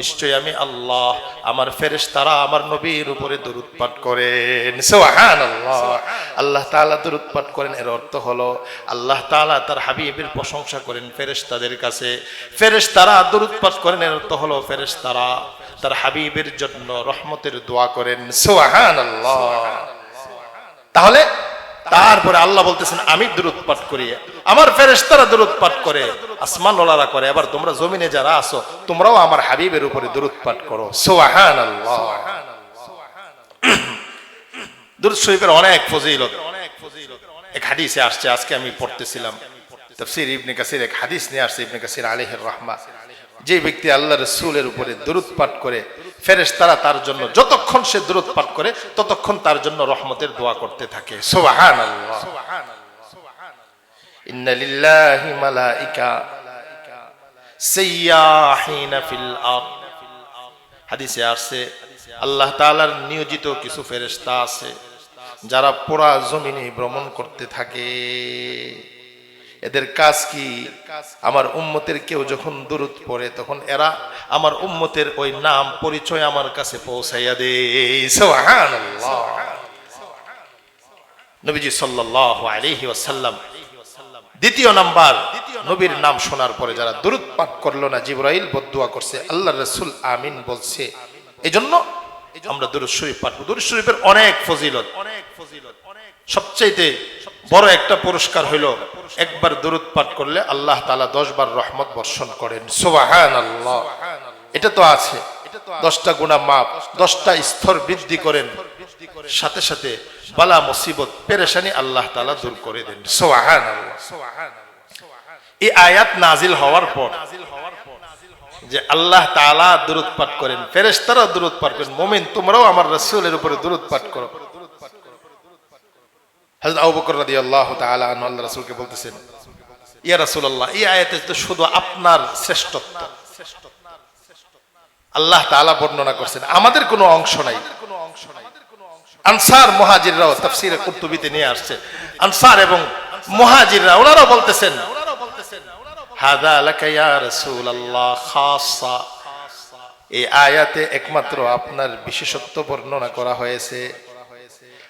নিশ্চয়ই আমি আল্লাহ, আমার ফেরেস তারা আমার নবীর উপরে দরুদ পাঠ করেন। সুবহানাল্লাহ। আল্লাহ তাআলা দরুদ পাঠ করেন, এর অর্থ হলো আল্লাহ তাআলা তার হাবিবের প্রশংসা করেন ফেরেস তাদের কাছে। ফেরেশতারা দরুদ পাঠ করেন, এর অর্থ হলো ফেরেস তারা তার হাবিবের জন্য রহমতের দোয়া করেন। সোহান আল্লাহ তাহলে তারপরে আল্লাহ বলতেছেন, আমি দূরত পাঠ করি। আমার ফেরেশতারা দূরত পাঠ করে আসমান ওলারা করে। এবার তোমরা জমিনে যারা আছো, তোমরাও আমার হাবিবের উপরে দূরত পাঠ করো। সোহান অনেক ফজিলত। এক হাদিসে আসছে, আজকে আমি পড়তেছিলাম। তফসির ইবনে কাসির এক হাদিস নিয়ে আসছে, ইবনে কাসির আলিহের রহমা। যে ব্যক্তি আল্লাহ রসুলের উপরে দূরত পাঠ করে ফেরেশ তারা তার জন্য যতক্ষণ সে দূরত পাঠ করে, ততক্ষণ তার জন্য রহমতের দোয়া করতে থাকে। আসছে, আল্লাহ তাআলার নিয়োজিত কিছু ফেরেশতা আছে, যারা পুরা জমিনে ভ্রমণ করতে থাকে। এদের কাজ কি? আমার উম্মতের কেউ যখন দূরত পড়ে, তখন এরা আমার উম্মতের ওই নাম, পরিচয় আমার কাছে পৌঁছাইয়া দে নবীজি সাল্লাল্লাহু আলাইহি ওয়াসাল্লাম। দ্বিতীয় নাম্বার, নবীর নাম শোনার পরে যারা দূরত পাঠ করল না, জিব্রাইল বদুয়া করছে আল্লাহ রসুল আমিন বলছে, এজন্য আমরা দুরুদ শরীফ পাঠ। দুরুদ শরীফের অনেক ফজিলত। অনেক ফজিলত অনেক সবচাইতে বড় একটা পুরস্কার হইল, একবার দুরুদ পাঠ করলে আল্লাহ তালা দশ বার রহমত বর্ষণ করেন। সুবাহান আল্লাহ এটা তো আছে। দশটা গুণা মাপ দশটা স্তর বৃদ্ধি করেন। সাথে সাথে বালা মুসিবত, পেরেশানি আল্লাহ তালা দূর করে দেন। আল্লাহ এই আয়াত নাজিল হওয়ার পর যে আল্লাহ তাআলা দূরত পাঠ করেন ফেরেশতারা দূরত পাঠ করেন, মুমিন তোমরাও আমার রাসূলের উপরে দূরত পাঠ করো। বর্ণনা করছেন, আমাদের কোনো অংশ নাই। আনসার মুহাজিররাও তাফসীরে কুরতুবিতে নিয়ে আসছে। আনসার এবং মুহাজিররা, ওনারাও বলতেছেন এই আয়াতে একমাত্র আপনার বিশেষত্ব বর্ণনা করা হয়েছে।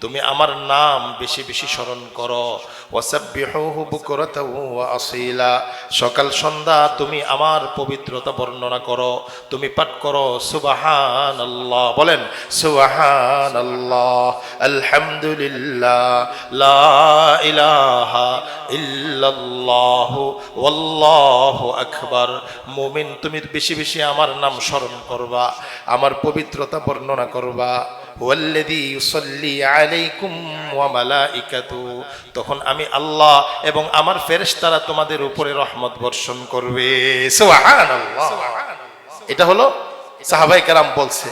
তুমি আমার নাম বেশি বেশি স্মরণ করো। আসীলা। সকাল, সন্ধ্যা তুমি আমার পবিত্রতা বর্ণনা করো। তুমি পাঠ করো, সুবহানাল্লাহ। বলেন, সুবহানাল্লাহ, আলহামদুলিল্লাহ, লা ইলাহা ইল্লাল্লাহ, ওয়াল্লাহু আকবার। মুমিন, তুমি বেশি বেশি আমার নাম স্মরণ করবা, আমার পবিত্রতা বর্ণনা করবা। তখন আমি আল্লাহ এবং আমার ফেরেশতারা তোমাদের উপরে রহমত বর্ষণ করবে। এটা হলো সাহাবাই কারাম বলছে।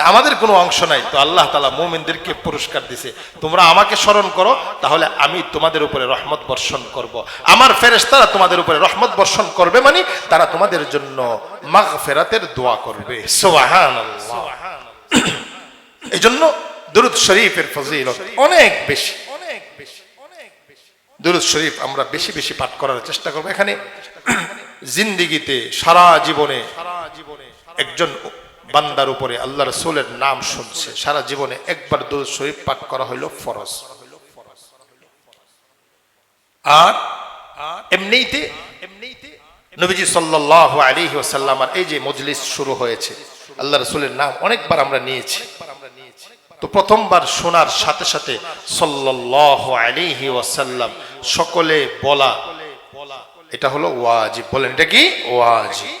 আমাদের কোনো অংশ নাই। তো আল্লাহ তালা মোমিনদেরকে পুরস্কার দিছে। তোমরা আমাকে স্মরণ করো, তাহলে আমি তোমাদের উপরে রহমত বর্ষণ করব। আমার ফেরেশতারা তোমাদের উপরে রহমত বর্ষণ করবে মানে তারা তোমাদের জন্য মাগ ফেরাতের দোয়া করবে। সোহান এই জন্য দুরুদ শরীফের ফজিলত অনেক বেশি। অনেক বেশি অনেক বেশি দুরুদ শরীফ আমরা বেশি বেশি পাঠ করার চেষ্টা করব। এখানে জিন্দিগিতে সারা জীবনে সারা জীবনে একজন বান্দার উপরে আল্লাহ রসুলের নাম শুনছে। সারা জীবনে একবার দুরুদ শরীফ পাঠ করা হইল ফরজ। আর এমনিতে এমনিতে নবীজি সাল্লাল্লাহু আলাইহি ওয়াসাল্লাম আর এই যে মজলিস শুরু হয়েছে, আল্লাহ রসুলের নাম অনেকবার আমরা নিয়েছি। তো প্রথমবার শোনার সাথে সাথে সাল্লাল্লাহু আলাইহি ওয়াসাল্লাম সকলে বলা, এটা হলো ওয়াজিব। বলেন, এটা কি? ওয়াজিব।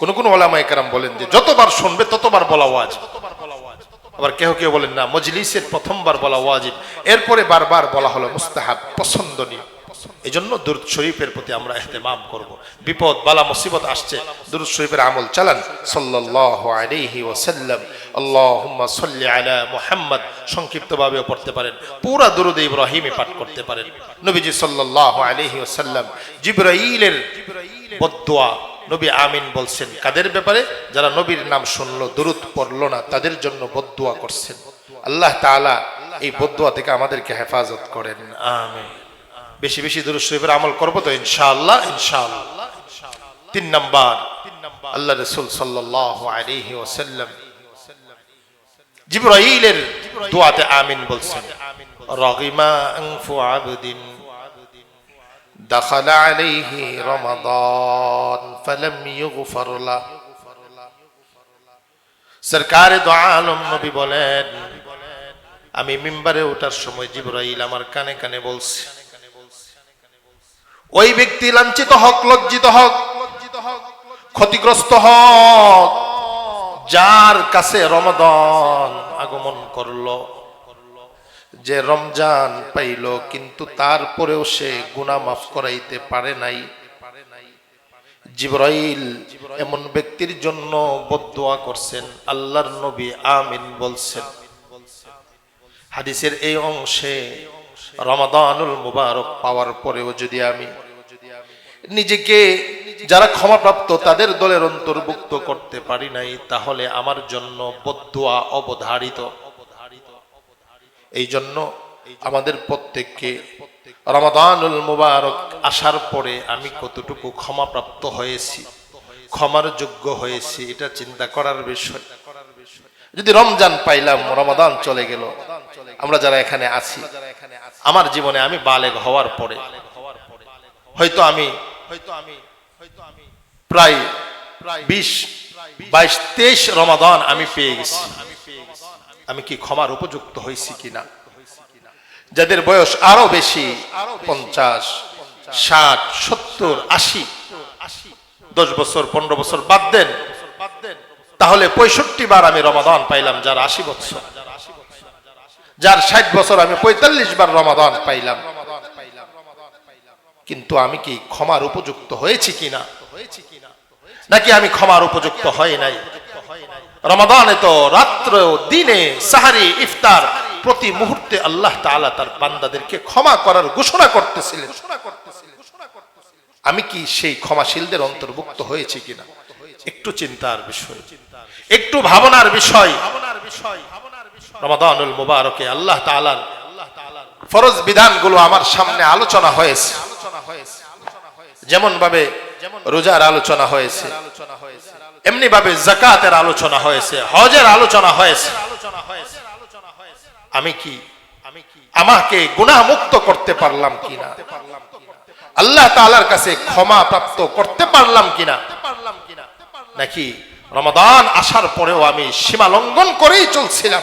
কোন কোন ওলামায়ে কেরাম বলেন যে যতবার শুনবে ততবার বলা ওয়াজিব। আবার কেউ কেউ বলেন, না, মজলিসের প্রথমবার বলা ওয়াজিব। এরপরে বারবার বলা হলো মুস্তাহাব, পছন্দনীয়। এই জন্য দুরুদ শরীফের প্রতি আমরা এহতেমাম করব। বিপদ, বালা, মুসিবত আসছে, দুরুদ শরীফের আমল চালান। ওয়াসাল্লাম। আল্লাহুম্মা সাল্লি আলা মুহাম্মদ। সংক্ষিপ্তভাবেও পড়তে পারেন। পুরা দুরুদ পাঠ করতে পারেন। নবীজি জিবরাইলের নবী আমিন বলছেন, কাদের ব্যাপারে? যারা নবীর নাম শুনলো, দুরুদ পড়ল না, তাদের জন্য বদদোয়া করছেন। আল্লাহ তাআলা এই বদদোয়া থেকে আমাদেরকে হেফাজত করেন। আমিন। বেশি বেশি দুরুদ শরীফের আমল করবো তো ইনশাআল্লাহ ইনশাআল্লাহ তিন নাম্বার আল্লাহ রসুল সাল্লাল্লাহু আলাইহি ওয়াসাল্লাম জিবরাইলের দোয়াতে আমিন বলছেন রগিমা আনফু আবদিন دخل عليه رمضان فلم يغفر له সরকারে দো আলম নবী বলেন আমি মিম্বারে ওঠার সময় জিবরাইল আমার কানে কানে বলছে ওই ব্যক্তি লাঞ্ছিত হক, লজ্জিত হক, ক্ষতিগ্রস্ত হক, যার কাছে রমদান আগমন করল। যে রমজান পাইল, কিন্তু তারপরেও সে গুনাহ মাফ করাইতে পারে নাই। জিবরাইল এমন ব্যক্তির জন্য বদদোয়া করছেন। আল্লাহর নবী আমিন বলছেন। হাদিসের এই অংশে রমাদানুল মুবারক পাওয়ার পরেও যদি আমি নিজেকে যারা ক্ষমাপ্রাপ্ত তাদের দলের অন্তর্ভুক্ত করতে পারি নাই, তাহলে আমার জন্য বদুয়া অবধারিত। এই জন্য আমাদের প্রত্যেককে রমাদানুল মুবারক আসার পরে আমি কতটুকু ক্ষমাপ্রাপ্ত হয়েছি, ক্ষমার যোগ্য হয়েছি, এটা চিন্তা করার বিষয়। যদি রমজান পাইলাম, রমাদান চলে গেল, আমরা যারা এখানে আছি আমার জীবনে আমি বালেগ হওয়ার পরে, হয়তো আমি হয়তো আমি হয়তো আমি প্রায় বিশ, বাইশ, তেইশ রমাদান আমি পেয়ে গেছি। আমি কি ক্ষমার উপযুক্ত হয়েছি কিনা? যাদের বয়স আরও বেশি, পঞ্চাশ, ষাট, সত্তর, আশি, দশ বছর, পনেরো বছর বাদ দেন, তাহলে পঁয়ষট্টি বার আমি রমাদান পাইলাম যার আশি বছর। যার ষাট বছর আমি পঁয়তাল্লিশ বার রমাদান পাইলাম। কিন্তু আমি কি ক্ষমার উপযুক্ত হয়েছি কিনা? নাকি আমি ক্ষমার উপযুক্ত হয় নাই? রমাদানে তো রাত্র দিনে সাহারি, ইফতার প্রতি মুহূর্তে আল্লাহ তাআলা তার বান্দাদেরকে ক্ষমা করার ঘোষণা করতেছিলেন। আমি কি সেই ক্ষমাশীলদের অন্তর্ভুক্ত হয়েছি কিনা? একটু চিন্তার বিষয়, একটু ভাবনার বিষয়। রমাদানুল মুবারকে আল্লাহ তাআলার ফরজ বিধানগুলো আমার সামনে আলোচনা হয়েছে। যেমন ভাবে রোজার আলোচনা হয়েছে। এমনি ভাবে জাকাতের আলোচনা হয়েছে। হজের আলোচনা হয়েছে। আমি কি? আমি কি? আমাকে গুনাহ মুক্ত করতে পারলাম কিনা? আল্লাহ তাআলার কাছে ক্ষমা প্রাপ্ত করতে পারলাম কিনা? নাকি রমাদান আসার পরেও আমি সীমা লঙ্ঘন করেই চলছিলাম?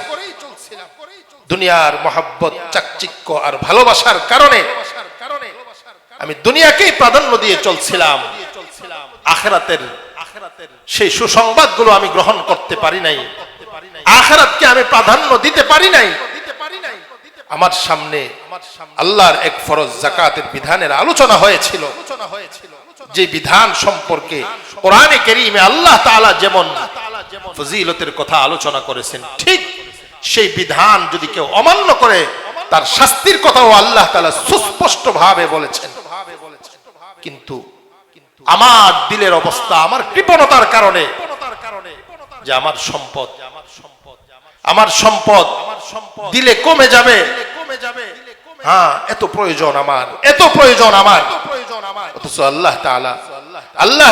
দুনিয়ার মহাব্বত, চাকচিক্য আর ভালোবাসার কারণে আমি দুনিয়াকেই প্রাধান্য দিয়ে চলছিলাম। আখেরাতের সেই সুসংবাদগুলো আমি গ্রহণ করতে পারি নাই। আখেরাতকে আমি প্রাধান্য দিতে পারি নাই। আমার সামনে আল্লাহর এক ফরজ জাকাতের বিধানের আলোচনা হয়েছিল। যে বিধান সম্পর্কে কোরআনে কেরিমে আল্লাহ তাআলা যেমন ফজিলতের কথা আলোচনা করেছেন, ঠিক সেই বিধান যদি কেউ অমান্য করে, তার শাস্তির কথাও আল্লাহ তাআলা সুস্পষ্ট ভাবে বলেছেন। কিন্তু আমার দিলের অবস্থা, আমার কৃপণতার কারণে যে আমার সম্পদ আমার সম্পদ দিলে কমে যাবে। হ্যাঁ এত প্রয়োজন আমার, এত প্রয়োজন আমার। অথচ আল্লাহ তাআলা, আল্লাহ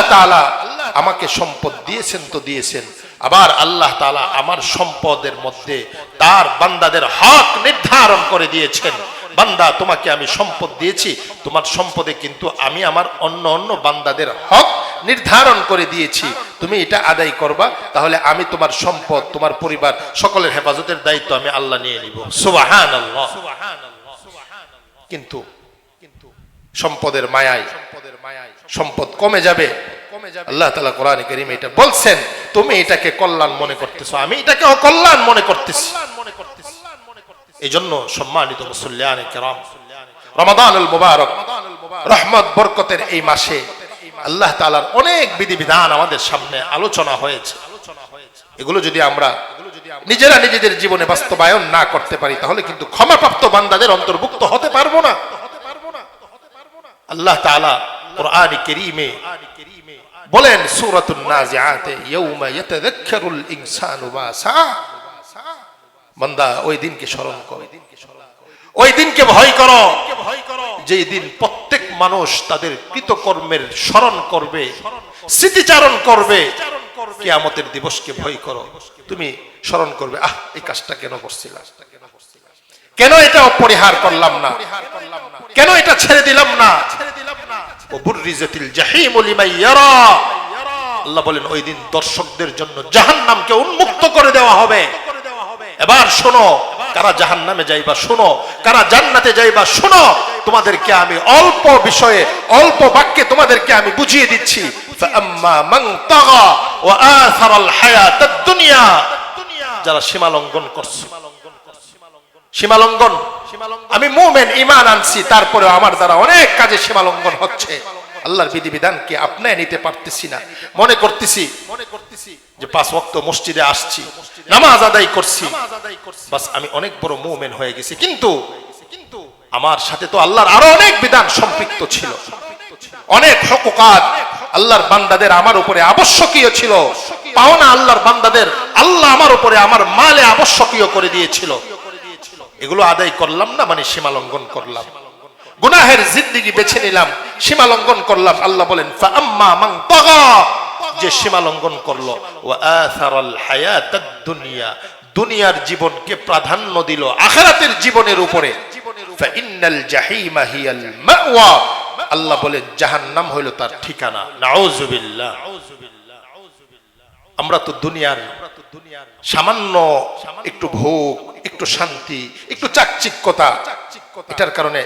আমাকে সম্পদ দিয়েছেন তো দিয়েছেন। আবার আল্লাহ তাআলা আমার সম্পদের মধ্যে তার বান্দাদের হক নির্ধারণ করে দিয়েছেন। বান্দা, তোমাকে আমি সম্পদ দিয়েছি, তোমার সম্পদে কিন্তু আমি আমার অন্য অন্য বান্দাদের হক নির্ধারণ করে দিয়েছি। তুমি এটা আদায় করবা, তাহলে আমি তোমার সম্পদ, তোমার পরিবার সকলের হেফাজতের দায়িত্ব আমি আল্লাহ নিয়ে নিব। সুবাহান কিন্তু কিন্তু সম্পদের মায়ায়, সম্পদ কমে যাবে। আল্লাহ তালা কোরআন করিম এটা বলছেন তুমি এটাকে কল্যাণ মনে করতেছো আমি এটাকে অকল্যাণ মনে করতেছি। এই জন্য সম্মানিত মুসল্লিয়ান কেরাম রমাদানুল মুবারক রহমত বরকতের এই মাসে আল্লাহ তাআলার অনেক বিধিবিধান আমাদের সামনে আলোচনা হয়েছে। এগুলো যদি আমরা নিজেরা নিজেদের জীবনে বাস্তবায়ন না করতে পারি তাহলে কিন্তু ক্ষমাপ্রাপ্ত বান্দাদের অন্তর্ভুক্ত হতে পারব না। আল্লাহ তাআলা কোরআন কেরিমে বলেন, সূরাতুন নাজিআতে, ইয়াউমা ইয়াতাযাক্কারুল ইনসানু মা সা বান্দা, ওই দিনকে স্মরণ ওই দিনকে ভয় দিন প্রত্যেক মানুষ তাদের কৃতকর্মের স্মরণ করবে, স্মৃতিচারণ করবে, কিয়ামতের দিবসকে ভয় করো। তুমি স্মরণ করবে, আহ, এই কাজটা কেন করছিলাম কেন এটা অপরিহার করলাম না? কেন এটা ছেড়ে দিলাম না? দর্শকদের জন্য উন্মুক্ত করে দেওয়া হবে। এবার শোনো, কারা জাহান নামে যাইবা শোনো, কারা জান্নাতে যাইবা শোনো। তোমাদেরকে আমি অল্প বিষয়ে, অল্প বাক্যে তোমাদেরকে আমি বুঝিয়ে দিচ্ছি। যারা সীমালঙ্ঘন করছে। সীমালঙ্ঘন। আমি মুমেন ইমান আনছি তারপরে আমার দ্বারা অনেক কাজে সীমা লঙ্ঘন হচ্ছে। আল্লাহর বিধিবিধানকে আপনায় নিতে পারতেছি না? মনে করতেছি মনে করতেছি। যে পাঁচ ওয়াক্ত মসজিদে আসছি নামাজ আদায় করছি। বাস আমি অনেক বড় মুমেন হয়ে গেছি কিন্তু কিন্তু আমার সাথে তো আল্লাহর আরও অনেক বিধান সম্পৃক্ত ছিল। অনেক হকুকাত আল্লাহর বান্দাদের আমার উপরে আবশ্যকীয় ছিল। পাওনা আল্লাহর বান্দাদের আল্লাহ আমার উপরে আমার মালে আবশ্যকীয় করে দিয়েছিল। এগুলো আদায় করলাম না মানে সীমা লঙ্ঘন করলাম। গুনাহের জিন্দিগি বেছে নিলাম, সীমা লঙ্ঘন করলাম। আল্লাহ বলেন যে সীমা লঙ্ঘন করল। দুনিয়া দুনিয়ার জীবনকে প্রাধান্য দিল আখিরাতের জীবনের উপরে। আল্লাহ বলেন, জাহান্নাম হইল তার ঠিকানা। নাউজুবিল্লাহ। আমরা তো দুনিয়ার সামান্য একটু ভোগ, একটু শান্তি, একটু চাকচিক্যতা। এটার কারণে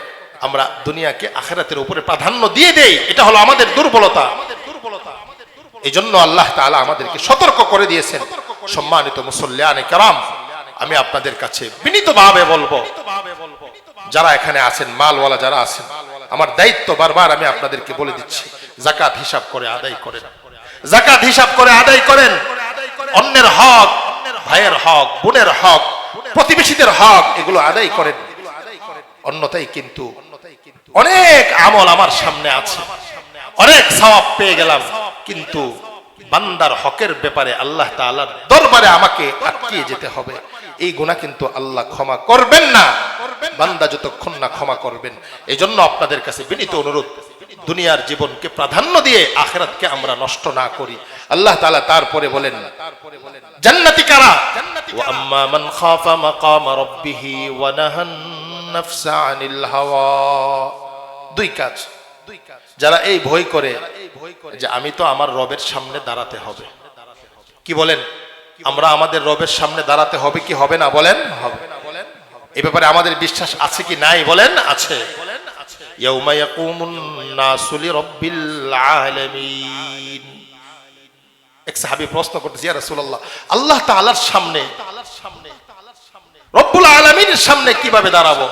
আমরা দুনিয়াকে আখেরাতের উপরে প্রাধান্য দিয়ে দেই। এটা হলো আমাদের দুর্বলতা। এই জন্য আল্লাহ তাআলা আমাদেরকে সতর্ক করে দিয়েছেন। সম্মানিত মুসল্লিয়ানে কারাম, আমি আপনাদের কাছে বিনীতভাবে বলব, যারা এখানে আছেন, মালওয়ালা যারা আছেন, আমার দায়িত্ব বারবার আমি আপনাদেরকে বলে দিচ্ছি, জাকাত হিসাব করে আদায় করেন। জাকাত হিসাব করে আদায় করেন। অন্যের হক, ভাইয়ের হক, বোনের হক, প্রতিবেশীদের হক, এগুলো আদায় করেন। অন্যতাই কিন্তু অনেক আমল আমার সামনে আছে। অনেক সওয়াব পেয়ে গেলাম। কিন্তু বান্দার হকের ব্যাপারে আল্লাহ তাআলার দরবারে আমাকে আটকিয়ে যেতে হবে। এই গুনাহ কিন্তু আল্লাহ ক্ষমা করবেন না। বান্দা যতক্ষণ না ক্ষমা করবেন। এই জন্য আপনাদের কাছে বিনীত অনুরোধ দুনিয়ার জীবনকে প্রাধান্য দিয়ে আখেরাতকে আমরা নষ্ট না করি। আল্লাহ তাআলা তারপরে বলেন, জান্নাতি কারা? ওয়া আম্মা মান খাফা মাকামা রাব্বিহি ওয়া নাহান নাফসা আনিল হাওয়া। দুই কাজ। যারা এই ভয় করে যে আমি তো আমার রবের সামনে দাঁড়াতে হবে। কি বলেন? আমরা আমাদের রবের সামনে দাঁড়াতে হবে কি হবে না বলেন? হবে। এ ব্যাপারে আমাদের বিশ্বাস আছে কি নাই বলেন? আছে। ইয়াউমা ইয়াকুমুন নাসু লিরাব্বিল আলামিন এক সাহাবী প্রশ্ন করতেছে, ইয়া রাসূলুল্লাহ, আল্লাহ তাআলার সামনে, রব্বুল আলামিনের সামনে কীভাবে দাঁড়াবো?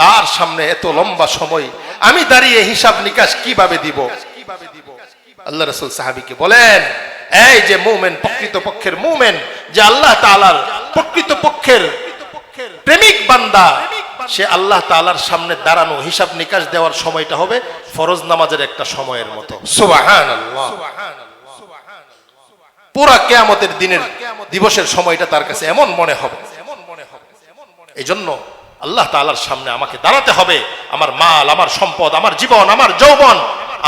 তার সামনে এত লম্বা সময় আমি দাঁড়িয়ে হিসাব নিকাশ কীভাবে দিব? আল্লাহ রসুল সাহাবিকে বলেন, এই যে মুমেন প্রকৃত পক্ষের মুমেন, যে আল্লাহ তালার প্রকৃত পক্ষের প্রেমিক বান্দা সে আল্লাহ তালার সামনে দাঁড়ানো হিসাব নিকাশ দেওয়ার সময়টা হবে ফরজ নামাজের একটা সময়ের মতো। পুরা কেয়ামতের দিনের দিবসের সময়টা তার কাছে এমন মনে হবে। এই জন্য আল্লাহ তালার সামনে আমাকে দাঁড়াতে হবে। আমার মাল, আমার সম্পদ, আমার জীবন, আমার যৌবন,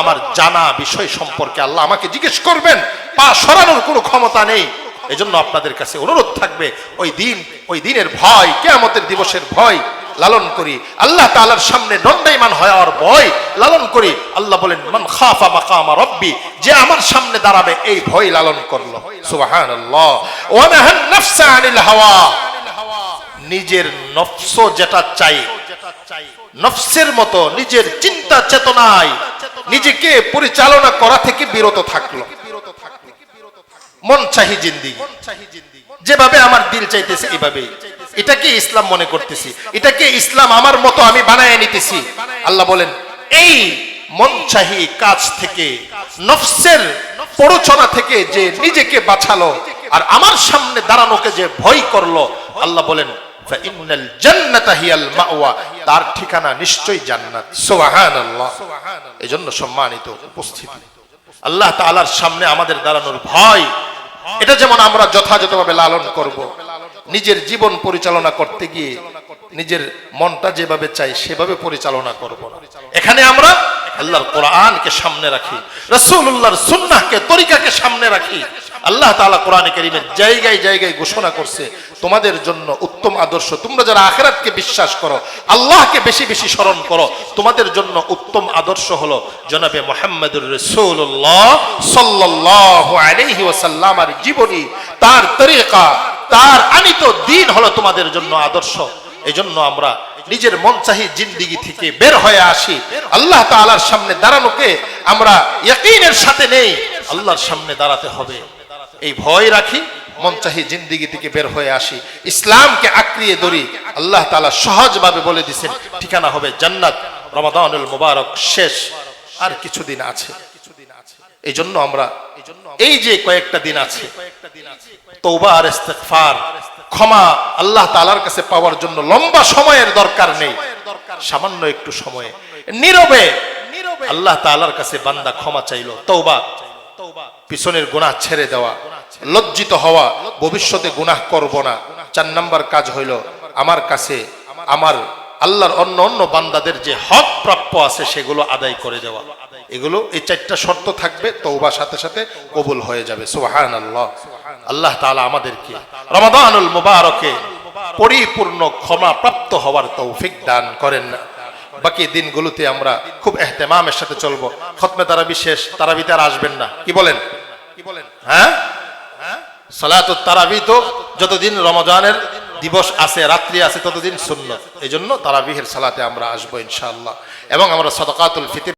আমার জানা বিষয় সম্পর্কে আল্লাহ আমাকে জিজ্ঞেস করবেন। পা সরানোর কোনো ক্ষমতা নেই। এজন্য আপনাদের কাছে অনুরোধ থাকবে, ওই দিন, ওই দিনের ভয়, কেয়ামতের দিবসের ভয় লালন করি, আল্লাহ তাআলার সামনে দণ্ডায়মান হওয়ার ভয় লালন করি। আল্লাহ বলেন, মান খাফা মাকামা রব্বি যে আমার সামনে দাঁড়াবে, এই ভয় লালন করল। হাওয়া নিজের নফস যেটা চাই, নফসের মতো নিজের চিন্তা চেতনায় নিজেকে পরিচালনা করা থেকে বিরত থাকল। মন চাহি জিন্দি যেভাবে আমার দিল চাইতেছে এভাবে এটাকে ইসলাম মনে করতেছি? এটাকে ইসলাম আমার মতো আমি বানায় নিতেছি? আল্লাহ বলেন, এই মনচাহি কাজ থেকে, নফসের প্ররোচনা থেকে যে নিজেকে বাঁচালো আর আমার সামনে দাঁড়ানোকে যে ভয় করল, আল্লাহ বলেন তার ঠিকানা নিশ্চয়ই জান্নাত। সুবহানাল্লাহ। এজন্য সম্মানিত উপস্থিতি। আল্লাহ তাআলার সামনে আমাদের দাঁড়ানোর ভয়, এটা যেমন আমরা যথাযথভাবে লালন করব নিজের জীবন পরিচালনা করতে গিয়ে নিজের মনটা যেভাবে চাই সেভাবে পরিচালনা করব। এখানে আমরা আল্লাহর কোরআনকে সামনে রাখি, রাসূলুল্লাহর সুন্নাহকে, তরিকাকে সামনে রাখি আল্লাহ তাআলা কোরআনে কারীমের জায়গায় জায়গায় ঘোষণা করছে, তোমাদের জন্য উত্তম আদর্শ, তোমরা যারা আখেরাতকে বিশ্বাস করো, আল্লাহকে বেশি বেশি স্মরণ করো, তোমাদের জন্য উত্তম আদর্শ হলো জনাবে মোহাম্মদুর রসুল্লাহ সাল্লাল্লাহু আলাইহি ওয়াসাল্লামার জীবনী, তার তরিকা তার আনিত দিন হলো তোমাদের জন্য আদর্শ। এজন্য আমরা নিজের মন চাহি জিন্দিগি থেকে বের হয়ে আসি। আল্লাহ তাআলার সামনে দাঁড়ানোকে আমরা ইয়াকিনের সাথে নেই, আল্লাহর সামনে দাঁড়াতে হবে। এই ভয় রাখি মন চাহি জিন্দিগি থেকে বের হয়ে আসি। ইসলামকে আঁকড়িয়ে ধরি, আল্লাহ তাআলা সহজভাবে বলে দিছেন, ঠিকানা হবে জান্নাত, রমাদানুল মুবারক, শেষ। আর কিছুদিন আছে। এই জন্য আমরা এই যে কয়েকটা দিন আছে তৌবা আর ইস্তেগফার ক্ষমা আল্লাহ তাআলার কাছে পাওয়ার জন্য লম্বা সময়ের দরকার নেই। সামান্য একটু সময়ে। নীরবে আল্লাহ তাআলার কাছে বান্দা ক্ষমা চাইলো তৌবা পিছনের গুনাহ ছেড়ে দেওয়া লজ্জিত হওয়া ভবিষ্যতে গুনাহ করব না। চার নাম্বার কাজ হইল আমার কাছে আমার আল্লাহর অন্য অন্য বান্দাদের যে হক প্রাপ্য আছে সেগুলো আদায় করে দেওয়া। এগুলো এই চারটা শর্ত থাকবে তৌবা সাথে সাথে কবুল হয়ে যাবে। সুহান আল্লাহ আল্লাহ তাআলা আমাদেরকে রমাদানুল মুবারকে পরিপূর্ণ ক্ষমা প্রাপ্ত হওয়ার তৌফিক দান করেন। না বাকি দিনগুলোতে আমরা খুব এহতেমামের সাথে চলবো। খতমে তারাবি শেষ, তারাবিতে আর আসবেন না। কি বলেন? কি বলেন হ্যাঁ? সালাত তারাবি তো যতদিন রমজানের দিবস আছে, রাত্রি আছে, ততদিন শূন্য এই জন্য তারাবিহের সালাতে আমরা আসব ইনশাআল্লাহ। এবং আমরা সদকাতুল ফিতির